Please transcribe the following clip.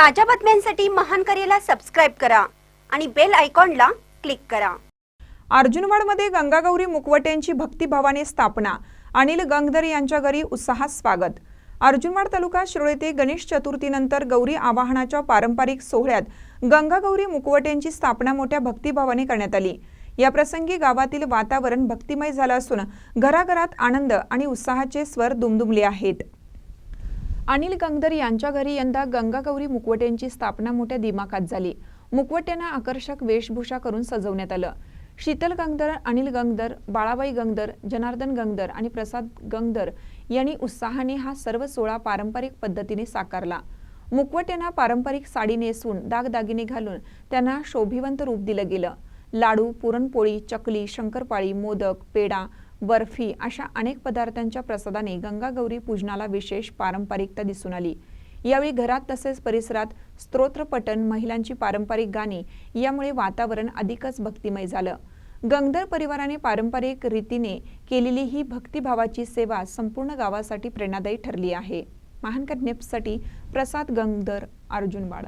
ताज्या बातम्यांसाठी महान करेला सबस्क्राईब करा आणि बेल आयकॉनला क्लिक करा. अर्जुनवाडमध्ये गंगागौरी मुकवटेंची भक्तिभावाने स्थापना. अनिल गंगधर यांच्या घरी उत्साहात स्वागत. अर्जुनवाड तालुका शिरोळेते गणेश चतुर्थीनंतर गौरी आवाहनाच्या पारंपरिक सोहळ्यात गंगागौरी मुकवटेंची स्थापना मोठ्या भक्तिभावाने करण्यात आली. या प्रसंगी गावातील वातावरण भक्तिमय झालं असून घराघरात आनंद आणि उत्साहाचे स्वर दुमदुमले आहेत. अनिल गंगधर यांच्या घरी यंदा गंगागौरी मुकवट्यांची स्थापना मोठ्या दिमाखात झाली. मुकवट्यांना आकर्षक वेशभूषा करून सजवण्यात आलं. शीतल गंगधर अनिल गंगधर बाळाबाई गंगधर जनार्दन गंगधर आणि प्रसाद गंगधर यांनी उत्साहाने हा सर्व सोहळा पारंपरिक पद्धतीने साकारला. मुकवट्यांना पारंपरिक साडी नेसून दागदागिने घालून त्यांना शोभिवंत रूप दिलं गेलं. लाडू पुरणपोळी चकली शंकरपाळी मोदक पेढा बर्फी अशा अनेक पदार्थांच्या प्रसादाने गंगागौरी पूजनाला विशेष पारंपरिकता दिसून आली. यावेळी घरात तसेच परिसरात स्तोत्रपठण महिलांची पारंपरिक गाणी यामुळे वातावरण अधिकच भक्तिमय झालं. गंगधर परिवाराने पारंपरिक रीतीने केलेली ही भक्तिभावाची सेवा संपूर्ण गावासाठी प्रेरणादायी ठरली आहे. महानकर नेप्ससाठी प्रसाद गंगधर अर्जुनवाडा